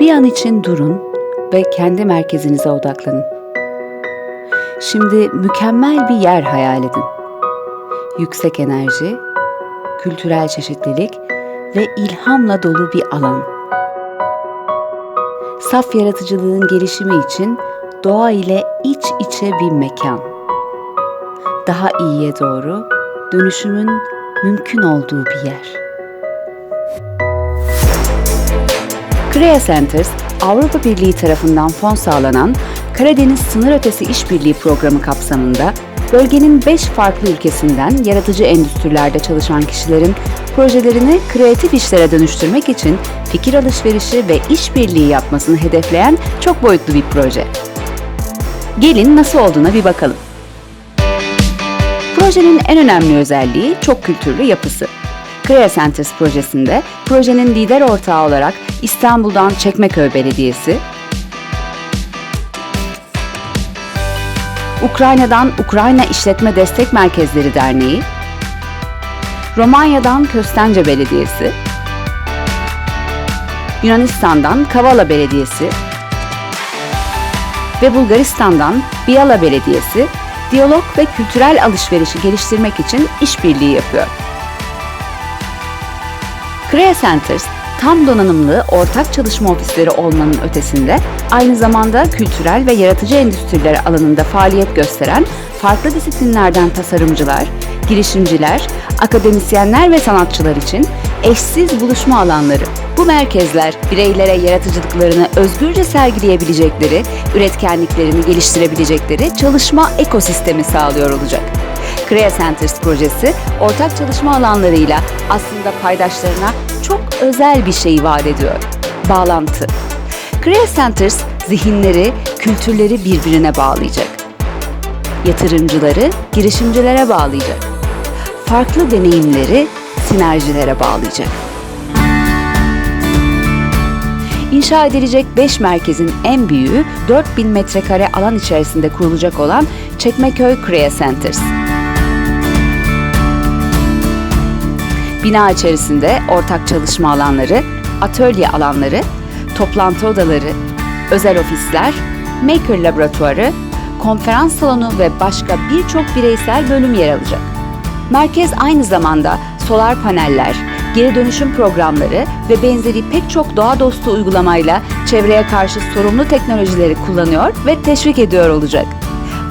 Bir an için durun ve kendi merkezinize odaklanın. Şimdi mükemmel bir yer hayal edin. Yüksek enerji, kültürel çeşitlilik ve ilhamla dolu bir alan. Saf yaratıcılığın gelişimi için doğa ile iç içe bir mekan. Daha iyiye doğru dönüşümün mümkün olduğu bir yer. Crea Centers, Avrupa Birliği tarafından fon sağlanan Karadeniz Sınır Ötesi İşbirliği Programı kapsamında bölgenin 5 farklı ülkesinden yaratıcı endüstrilerde çalışan kişilerin projelerini kreatif işlere dönüştürmek için fikir alışverişi ve işbirliği yapmasını hedefleyen çok boyutlu bir proje. Gelin nasıl olduğuna bir bakalım. Projenin en önemli özelliği çok kültürlü yapısı. Crea Centers projesinde projenin lider ortağı olarak İstanbul'dan Çekmeköy Belediyesi, Ukrayna'dan Ukrayna İşletme Destek Merkezleri Derneği, Romanya'dan Köstence Belediyesi, Yunanistan'dan Kavala Belediyesi. Ve Bulgaristan'dan Biala Belediyesi diyalog ve kültürel alışverişi geliştirmek için işbirliği yapıyor. Crea Centers, tam donanımlı ortak çalışma ofisleri olmanın ötesinde aynı zamanda kültürel ve yaratıcı endüstriler alanında faaliyet gösteren farklı disiplinlerden tasarımcılar, girişimciler, akademisyenler ve sanatçılar için eşsiz buluşma alanları. Bu merkezler bireylere yaratıcılıklarını özgürce sergileyebilecekleri, üretkenliklerini geliştirebilecekleri çalışma ekosistemi sağlıyor olacak. Crea Centers projesi ortak çalışma alanlarıyla aslında paydaşlarına çok özel bir şey vaat ediyor. Bağlantı. Crea Centers zihinleri, kültürleri birbirine bağlayacak. Yatırımcıları girişimcilere bağlayacak. Farklı deneyimleri sinerjilere bağlayacak. İnşa edilecek 5 merkezin en büyüğü 4000 metrekare alan içerisinde kurulacak olan Çekmeköy Crea Centers. Bina içerisinde ortak çalışma alanları, atölye alanları, toplantı odaları, özel ofisler, maker laboratuvarı, konferans salonu ve başka birçok bireysel bölüm yer alacak. Merkez aynı zamanda solar paneller, geri dönüşüm programları ve benzeri pek çok doğa dostu uygulamayla çevreye karşı sorumlu teknolojileri kullanıyor ve teşvik ediyor olacak.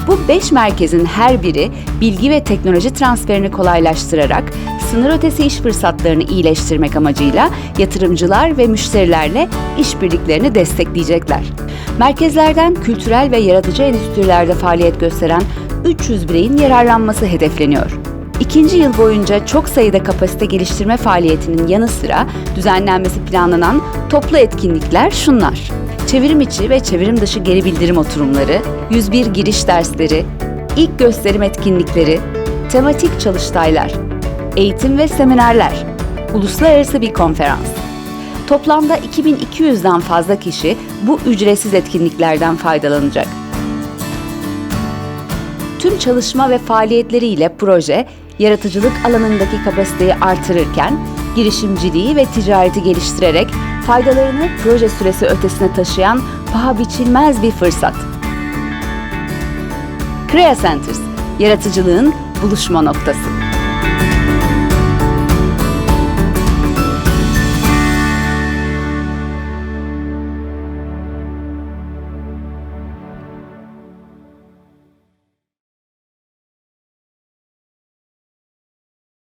Bu beş merkezin her biri bilgi ve teknoloji transferini kolaylaştırarak sınır ötesi iş fırsatlarını iyileştirmek amacıyla yatırımcılar ve müşterilerle işbirliklerini destekleyecekler. Merkezlerden kültürel ve yaratıcı endüstrilerde faaliyet gösteren 300 bireyin yararlanması hedefleniyor. İkinci yıl boyunca çok sayıda kapasite geliştirme faaliyetinin yanı sıra düzenlenmesi planlanan toplu etkinlikler şunlar. Çevirim içi ve çevirim dışı geri bildirim oturumları, 101 giriş dersleri, ilk gösterim etkinlikleri, tematik çalıştaylar, eğitim ve seminerler, uluslararası bir konferans. Toplamda 2200'den fazla kişi bu ücretsiz etkinliklerden faydalanacak. Tüm çalışma ve faaliyetleriyle proje, yaratıcılık alanındaki kapasiteyi artırırken, girişimciliği ve ticareti geliştirerek faydalarını proje süresi ötesine taşıyan paha biçilmez bir fırsat. Crea Centers, yaratıcılığın buluşma noktası.